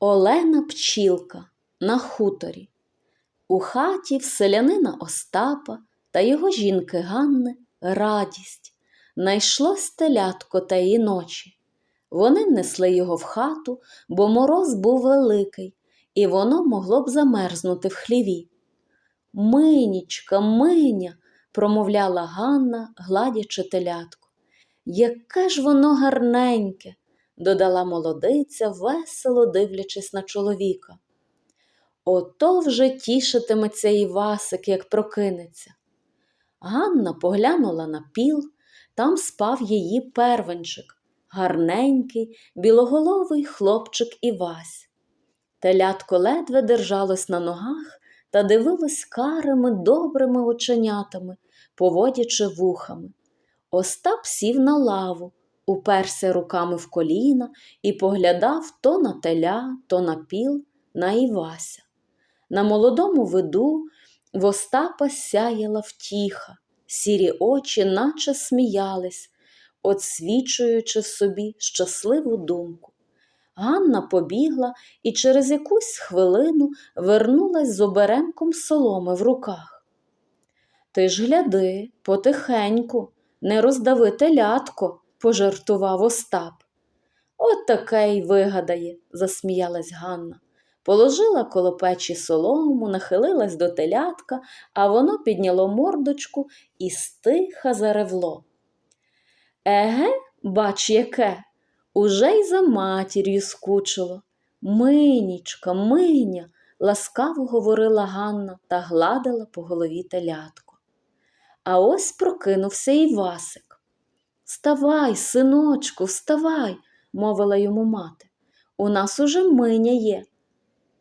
Олена Пчілка на хуторі. У хаті в селянина Остапа та його жінки Ганни радість. Найшлось телятко тієї ночі. Вони несли його в хату, бо мороз був великий, і воно могло б замерзнути в хліві. Минічка, миня, промовляла Ганна, гладячи телятко. Яке ж воно гарненьке, додала молодиця, весело дивлячись на чоловіка. Ото вже тішитиметься Івасик, як прокинеться. Ганна поглянула на піл, там спав її первенчик, гарненький, білоголовий хлопчик Івась. Телятко ледве держалось на ногах та дивилось карими добрими оченятами, поводячи вухами. Остап сів на лаву, уперся руками в коліна і поглядав то на теля, то на піл, на Івася. На молодому виду в Остапа сяяла втіха, сірі очі наче сміялись, отсвічуючи собі щасливу думку. Ганна побігла і через якусь хвилину вернулась з оберемком соломи в руках. Ти ж гляди, потихеньку, не роздави телятко, пожартував Остап. От таке й вигадає, засміялась Ганна. Положила коло печі солому, нахилилась до телятка, а воно підняло мордочку і стиха заревло. Еге, бач, яке, уже й за матір'ю скучило. Минічка, миня, ласкаво говорила Ганна та гладила по голові телятко. А ось прокинувся і Васик. Вставай, синочку, вставай, мовила йому мати. У нас уже миня є.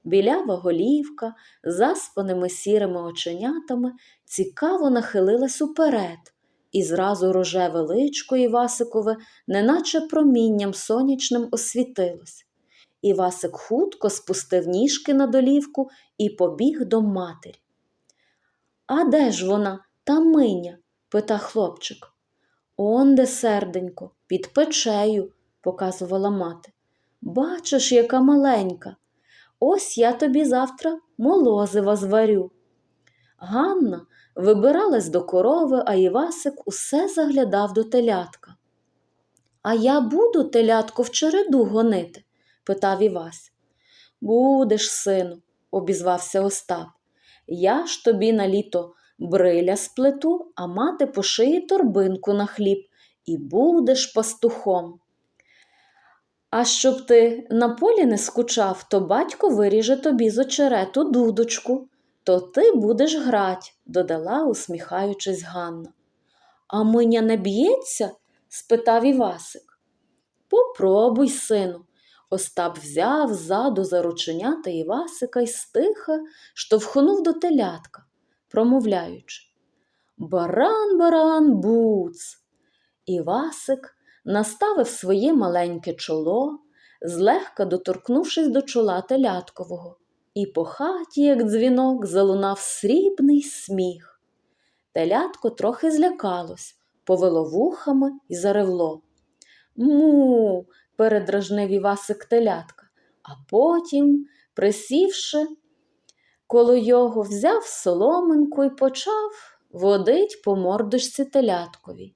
Білява голівка, заспаними сірими оченятами, цікаво нахилилась уперед, і зразу рожеве личко Івасикове, неначе промінням сонячним освітилось. Івасик хутко спустив ніжки на долівку і побіг до матері. А де ж вона, та миня? пита хлопчик. Онде, серденько, під печею, показувала мати. Бачиш, яка маленька. Ось я тобі завтра молозива зварю. Ганна вибиралась до корови, а Івасик усе заглядав до телятка. А я буду телятко в череду гонити? питав Івась. Будеш, сину, обізвався Остап. Я ж тобі на літо бриля сплету, а мати пошиє торбинку на хліб, і будеш пастухом. А щоб ти на полі не скучав, то батько виріже тобі з очерету дудочку, то ти будеш грать, додала, усміхаючись Ганна. А миня не б'ється? спитав Івасик. Попробуй, сину. Остап взяв ззаду за рученята Івасика й стиха штовхнув до телятка, промовляючи Баран, баран, буц. Івасик наставив своє маленьке чоло, злегка доторкнувшись до чола теляткового, і по хаті, як дзвінок, залунав срібний сміх. Телятко трохи злякалось, повело вухами і заревло. Му, передражнив Івасик телятка, а потім, присівши, коло його взяв соломинку і почав водить по мордочці теляткові.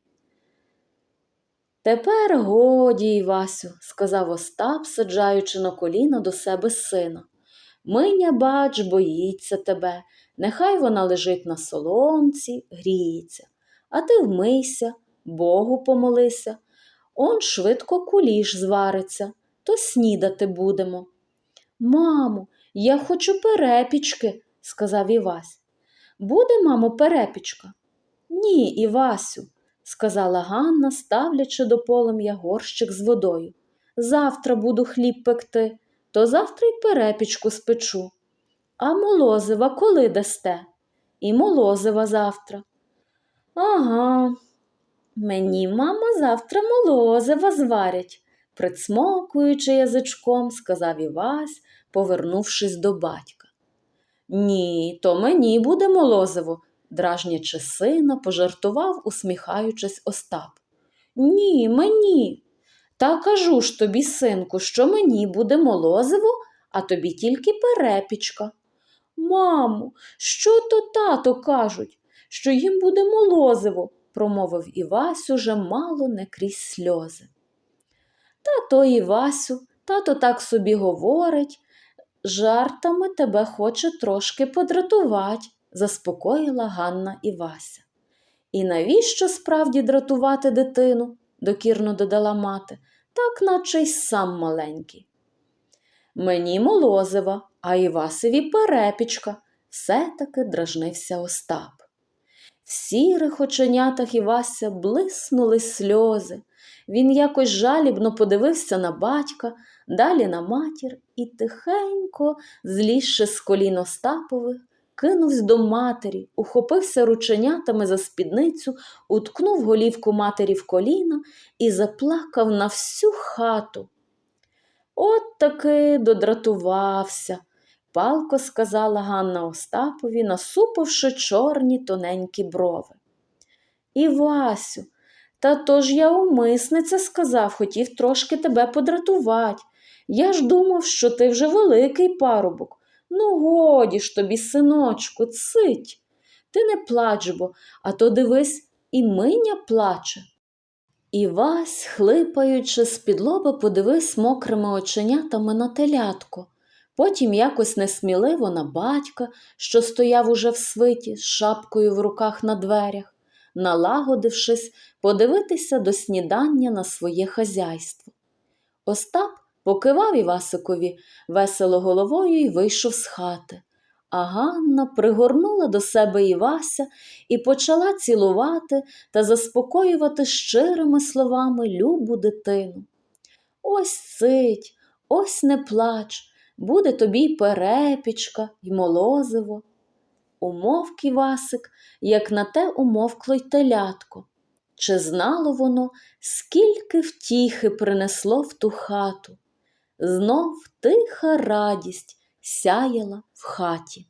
Тепер годі, Івасю, сказав Остап, саджаючи на коліна до себе сина. Миня, бач, боїться тебе, нехай вона лежить на соломці, гріється, а ти вмийся, Богу помолися. Он швидко куліш звариться, то снідати будемо. Мамо, я хочу перепічки, сказав Івась. Буде, мамо, перепічка? Ні, Івасю, сказала Ганна, ставлячи до полум'я горщик з водою. Завтра буду хліб пекти, то завтра й перепічку спечу. А молозива коли дасте? І молозива завтра. Ага, мені мама завтра молозива зварять, прицмокуючи язичком, сказав Івась, повернувшись до батька. Ні, то мені буде молозиво, дражнячи сина, пожартував, усміхаючись Остап. Ні, мені. Та кажу ж тобі, синку, що мені буде молозиво, а тобі тільки перепічка. Мамо, що то тато кажуть, що їм буде молозиво, промовив Івась уже мало не крізь сльози. Тато Івасю, тато так собі говорить, жартами тебе хоче трошки подратувати, заспокоїла Ганна Івася. І навіщо справді дратувати дитину? докірно додала мати, так наче й сам маленький. Мені молозива, а Івасеві перепічка, все-таки дражнився Остап. В сірих оченятах Івася блиснули сльози. Він якось жалібно подивився на батька, далі на матір і тихенько, злізши з колін Остапових, кинувся до матері, ухопився рученятами за спідницю, уткнув голівку матері в коліна і заплакав на всю хату. От таки додратувався, палко сказала Ганна Остапові, насупивши чорні тоненькі брови. Івасю, та то ж я умисне це сказав, хотів трошки тебе подратувати. Я ж думав, що ти вже великий парубок. Ну, годі ж тобі, синочку, цить. Ти не плач бо, а то дивись, і миня плаче. Івась, хлипаючи, з-під подивись мокрими оченятами на телятко, потім якось несміливо на батька, що стояв уже в свиті з шапкою в руках на дверях, налагодившись подивитися до снідання на своє хазяйство. Остап покивав Івасикові весело головою і вийшов з хати. А Ганна пригорнула до себе Івася і почала цілувати та заспокоювати щирими словами любу дитину. Ось цить, ось не плач, буде тобі й перепічка, й молозиво. Умовк Івасик, як на те умовкло й телятко. Чи знало воно, скільки втіхи принесло в ту хату? Знов тиха радість сяяла в хаті.